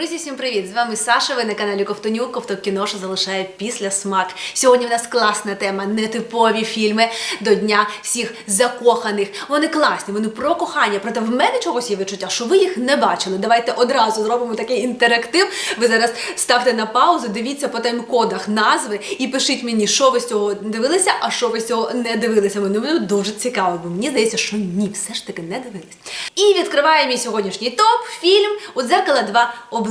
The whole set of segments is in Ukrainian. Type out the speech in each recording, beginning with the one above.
Друзі, всім привіт! З вами Саша. Ви на каналі Ковтонюк. Ковток кіно, що залишає після смак. Сьогодні в нас класна тема, нетипові фільми до дня всіх закоханих. Вони класні, вони про кохання. Проте в мене чогось є відчуття, що ви їх не бачили. Давайте одразу зробимо такий інтерактив. Ви зараз ставте на паузу, дивіться по тайм-кодах назви і пишіть мені, що ви з цього дивилися, а що ви з цього не дивилися. Мені буде дуже цікаво, бо мені здається, що ні, все ж таки не дивились. І відкриває мій сьогоднішній топ фільм у дзеркала два обличчя.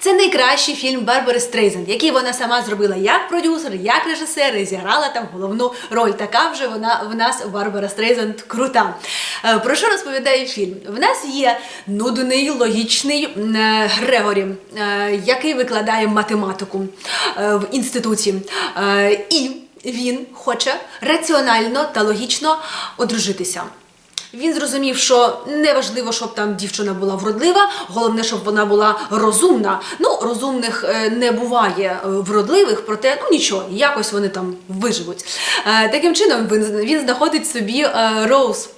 Це найкращий фільм Барбари Стрейзенд, який вона сама зробила як продюсер, як режисер і зіграла там головну роль. Така вже вона в нас Барбара Стрейзенд крута. Е, Про що розповідає фільм? В нас є нудний логічний е, Грегорі, е, який викладає математику в інституті. І він хоче раціонально та логічно одружитися. Він зрозумів, що не важливо, щоб там дівчина була вродлива, головне, щоб вона була розумна. Ну, розумних е, не буває е, вродливих, проте ну нічого, якось вони там виживуть. Е, Таким чином він, знаходить собі Роуз.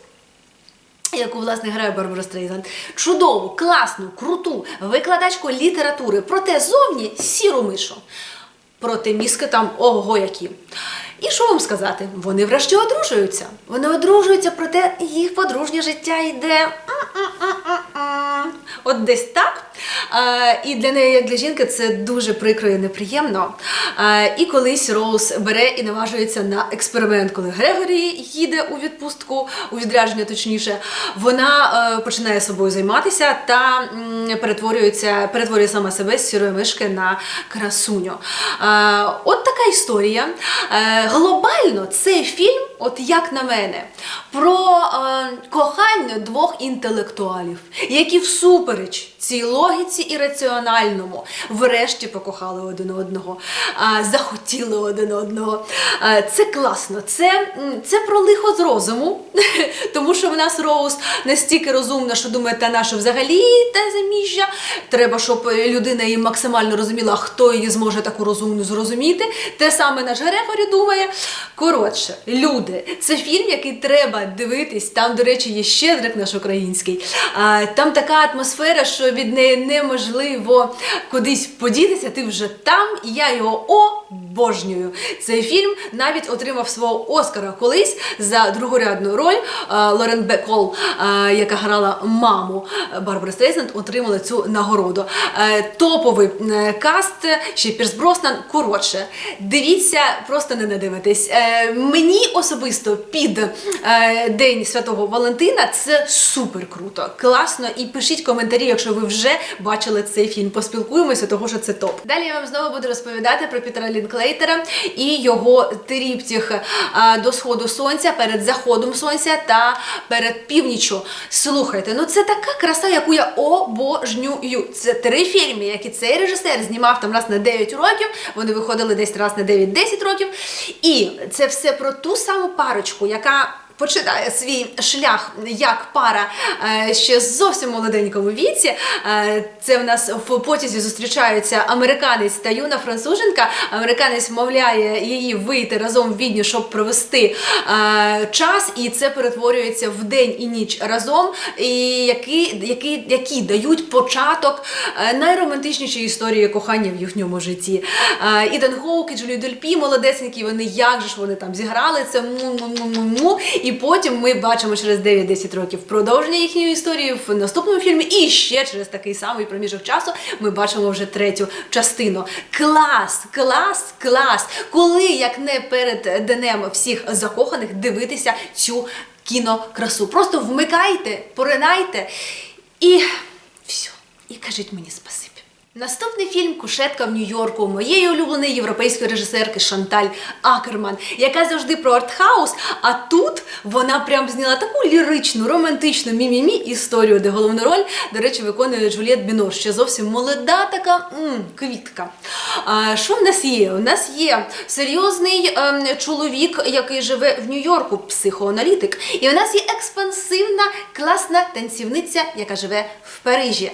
Яку власне грає Барбара Стрейзанд. Чудову, класну, круту викладачку літератури, проте зовні сіру мишу. Проте мізки там ого які. І що вам сказати? Вони врешті одружуються. Вони одружуються, проте їх подружнє життя йде. От десь так. Е, і для неї, як для жінки, це дуже прикро і неприємно. Е, і колись Роуз бере і наважується на експеримент, коли Грегорі їде у відпустку, у відрядження точніше, вона е, починає собою займатися та перетворюється, перетворює сама себе з сірої мишки на красуню. От така історія. Глобально цей фільм, от як на мене, про кохання двох інтелектуалів, які всупереч цій логіці і раціональному врешті покохали один одного, захотіли один одного. Це класно. Це, це про лихо з розуму, тому що в нас Роуз настільки розумна, що думає, та наша взагалі те заміжжя. Треба, щоб людина її максимально розуміла, хто її зможе таку розумну зрозуміти. Те саме наш Грегорі думає. Коротше, люди, це фільм, який треба дивитись. Там, до речі, є щедрик наш український. Там така атмосфера, що від неї неможливо кудись подітися. Ти вже там, і я його обожнюю. Цей фільм навіть отримав свого Оскара колись за другорядну роль. Лорен Бекол, яка грала маму Барбари Стрейсенд, отримала цю нагороду. Е, Топовий е, каст, ще Пірс Броснан. Коротше, дивіться, просто не надивитесь. Е, Мені особисто під е, День Святого Валентина це супер круто, класно. І пишіть коментарі, якщо ви вже бачили цей фільм. Поспілкуємося, того що це топ. Далі я вам знову буду розповідати про Пітера Лінклейтера і його тріптіх е, до сходу сонця, перед заходом сонця та перед північю. Слухайте, ну це така краса, яку я обожнюю. Це три фільми, які цей режисер знімав там раз на 9 років. Вони виходили десь раз на 9-10 років. І це все про ту саму парочку, яка. Починає свій шлях як пара е, ще зовсім молоденькому віці. Е, Це в нас в потязі зустрічаються американець та юна француженка. Американець вмовляє її вийти разом в Відні, щоб провести е, час, і це перетворюється в день і ніч разом, і які, які, які дають початок найромантичнішої історії кохання в їхньому житті. Іден Хоук і Джулі Дельпі, молодесенькі, вони як же ж вони там зіграли це му-му-му-му. І потім ми бачимо через 9-10 років продовження їхньої історії в наступному фільмі. І ще через такий самий проміжок часу ми бачимо вже третю частину. Клас, клас, клас! Коли як не перед днем всіх закоханих дивитися цю кінокрасу. Просто вмикайте, поринайте і все. І кажіть мені спасибі. Наступний фільм Кушетка в Нью-Йорку моєї улюбленої європейської режисерки Шанталь Акерман, яка завжди про артхаус. А тут вона прям зняла таку ліричну, романтичну мі-мі-мі історію, де головну роль, до речі, виконує Джуліет Бінош, ще зовсім молода така м, квітка. А, що в нас є? У нас є серйозний ем, чоловік, який живе в Нью-Йорку, психоаналітик. І у нас є експансивна, класна танцівниця, яка живе в Парижі.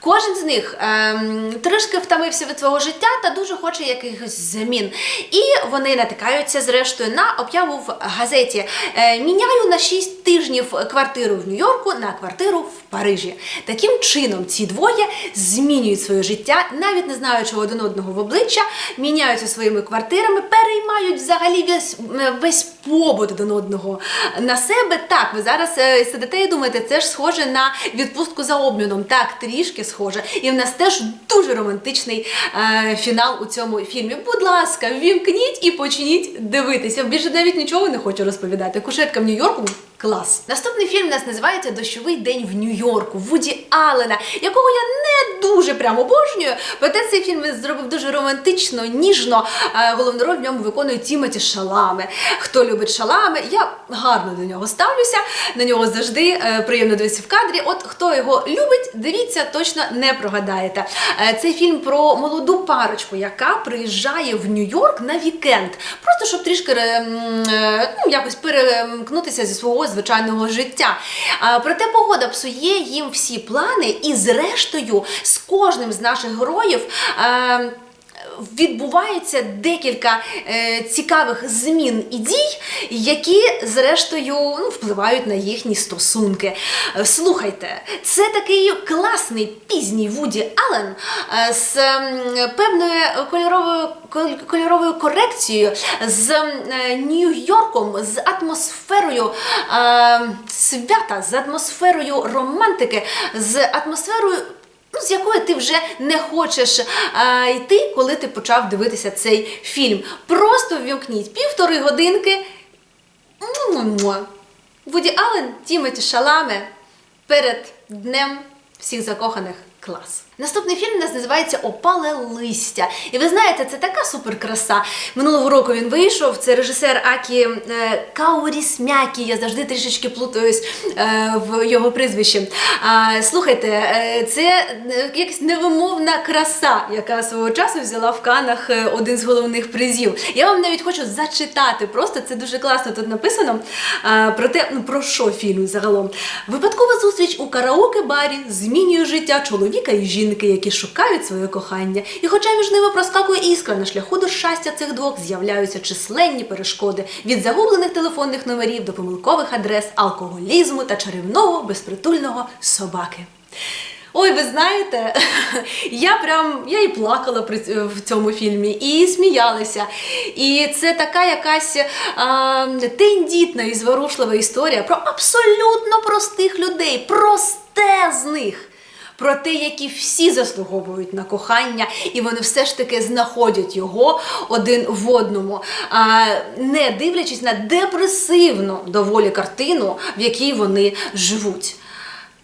Кожен з них м, трішки втомився від свого життя та дуже хоче якихось змін. І вони натикаються зрештою на об'яву в газеті. Е, Міняю на 6 тижнів квартиру в Нью-Йорку на квартиру в Парижі. Таким чином, ці двоє змінюють своє життя, навіть не знаючи один одного в обличчя, міняються своїми квартирами, переймають взагалі весь, весь побут один одного на себе. Так, ви зараз е, сидите і думаєте, це ж схоже на відпустку за обміном. Так, трішки схоже. І в нас теж дуже романтичний е, фінал у цьому фільмі. Будь ласка, вімкніть і почніть дивитися. Більше навіть нічого не хочу розповідати. Кушетка в Нью-Йорку. Клас. Наступний фільм у нас називається Дощовий день в Нью-Йорку Вуді Аллена, якого я не дуже прямо обожнюю. Проте цей фільм зробив дуже романтично, ніжно. Е, Головну роль в ньому виконує Тімоті Шалами. Хто любить шалами, я гарно до нього ставлюся. На нього завжди е, приємно дивитися в кадрі. От хто його любить, дивіться, точно не прогадаєте. Е, Цей фільм про молоду парочку, яка приїжджає в Нью-Йорк на вікенд, просто щоб трішки ну, якось перемкнутися зі свого звичайного життя. Проте погода псує їм всі плани, і зрештою з кожним з наших героїв. е, Відбувається декілька е, цікавих змін і дій, які зрештою ну, впливають на їхні стосунки. Е, Слухайте, це такий класний пізній Вуді Аллен е, з ем, певною кольоровою кольоровою корекцією, з е, Нью-Йорком, з атмосферою е, свята, з атмосферою романтики, з атмосферою. Ну, з якої ти вже не хочеш а, йти, коли ти почав дивитися цей фільм. Просто ввімкніть півтори годинки. Вуді Аллен, Тімоті Шаламе перед днем всіх закоханих клас. Наступний фільм у нас називається Опале листя. І ви знаєте, це така суперкраса. Минулого року він вийшов. Це режисер Акі е, Каурісмякі. Я завжди трішечки плутаюсь е, в його прізвищі. Слухайте, е, це якась невимовна краса, яка свого часу взяла в канах один з головних призів. Я вам навіть хочу зачитати. Просто це дуже класно тут написано. Про те, ну про що фільм загалом. Випадкова зустріч у караоке-барі змінює життя чоловіка і жінки, які шукають своє кохання. І хоча між ними проскакує іскра на шляху до щастя цих двох з'являються численні перешкоди від загублених телефонних номерів до помилкових адрес, алкоголізму та чарівного безпритульного собаки. Ой, ви знаєте, я прям я і плакала при в цьому фільмі, і сміялася. І це така якась а, тендітна і зворушлива історія про абсолютно простих людей, простезних. Про те, які всі заслуговують на кохання, і вони все ж таки знаходять його один в одному, не дивлячись на депресивну доволі картину, в якій вони живуть.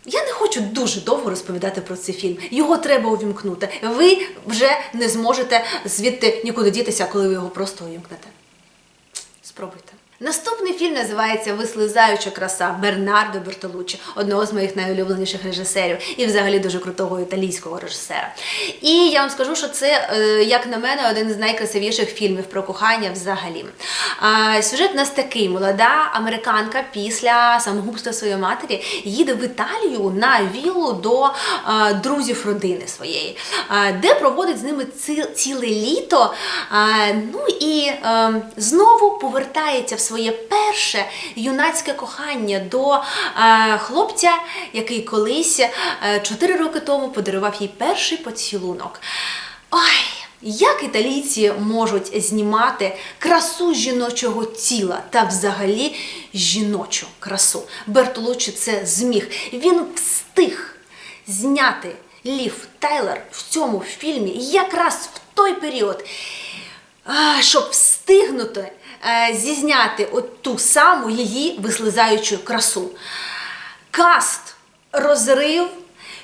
Я не хочу дуже довго розповідати про цей фільм. Його треба увімкнути. Ви вже не зможете звідти нікуди дітися, коли ви його просто увімкнете. Спробуйте. Наступний фільм називається Вислизаюча краса Бернардо Бертолуччі, одного з моїх найулюбленіших режисерів і взагалі дуже крутого італійського режисера. І я вам скажу, що це, е, як на мене, один з найкрасивіших фільмів про кохання взагалі. Сюжет у нас такий: молода американка після самогубства своєї матері їде в Італію на вілу до друзів родини своєї, де проводить з ними ціле літо. Ну і е, знову повертається в своє перше юнацьке кохання до е, хлопця, який колись е, 4 роки тому подарував їй перший поцілунок. Ой, як італійці можуть знімати красу жіночого тіла та взагалі жіночу красу? Бертолуччі це зміг. Він встиг зняти Лів Тайлер в цьому фільмі якраз в той період, щоб встигнути е, зізняти от ту саму її вислизаючу красу. Каст, розрив,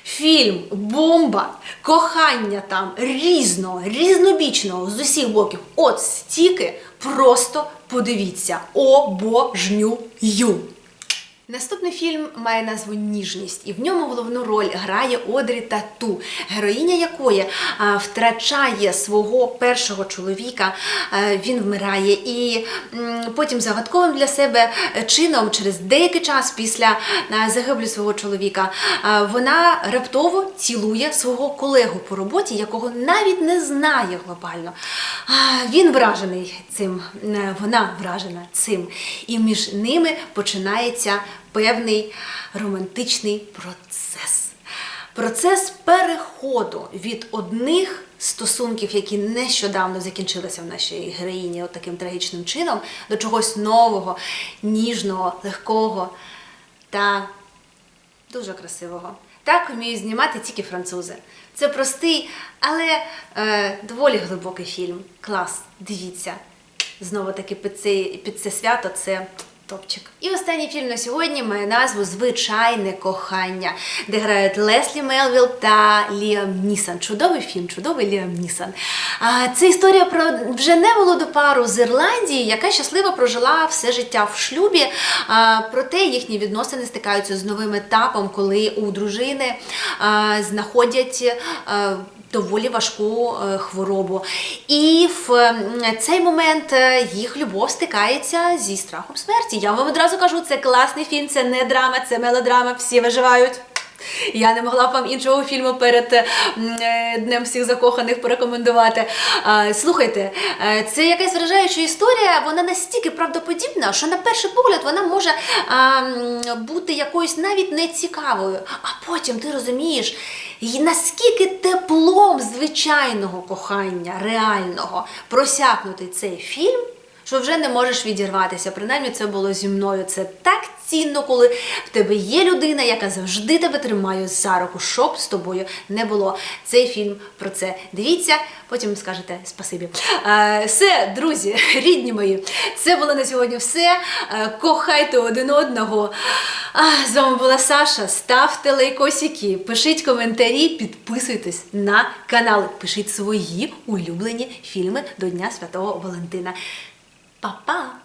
фільм, бомба, кохання там різного, різнобічного з усіх боків. От стільки просто подивіться. Обожнюю. Наступний фільм має назву Ніжність, і в ньому головну роль грає Одрі Тату, героїня якої втрачає свого першого чоловіка. він вмирає, і потім загадковим для себе чином, через деякий час після загиблі свого чоловіка, вона раптово цілує свого колегу по роботі, якого навіть не знає глобально. Він вражений цим, вона вражена цим. І між ними починається певний романтичний процес. Процес переходу від одних стосунків, які нещодавно закінчилися в нашій героїні от таким трагічним чином, до чогось нового, ніжного, легкого та дуже красивого. Так вміють знімати тільки французи. Це простий, але е, доволі глибокий фільм. Клас, дивіться. Знову таки під це, під це свято це топчик. І останній фільм на сьогодні має назву Звичайне кохання, де грають Леслі Мелвіл та Ліам Нісан. Чудовий фільм, чудовий Ліам Нісан. А, це історія про вже не молоду пару з Ірландії, яка щасливо прожила все життя в шлюбі. А, проте їхні відносини стикаються з новим етапом, коли у дружини а, знаходять. а, доволі важку е, хворобу. І в цей момент е, їх любов стикається зі страхом смерті. Я вам одразу кажу, це класний фільм, це не драма, це мелодрама, всі виживають. Я не могла б вам іншого фільму перед е, Днем всіх закоханих порекомендувати. Слухайте, це якась вражаюча історія, вона настільки правдоподібна, що на перший погляд вона може бути якоюсь навіть нецікавою. А потім ти розумієш, і наскільки теплом звичайного кохання, реального, просякнутий цей фільм що вже не можеш відірватися. Принаймні це було зі мною. Це так цінно, коли в тебе є людина, яка завжди тебе тримає за руку, щоб з тобою не було. Цей фільм про це. Дивіться, потім скажете спасибі. Е, все, друзі, рідні мої, це було на сьогодні все. Е, кохайте один одного. З вами була Саша. Ставте лайкосики, пишіть коментарі, підписуйтесь на канал, пишіть свої улюблені фільми до Дня Святого Валентина. Па-па!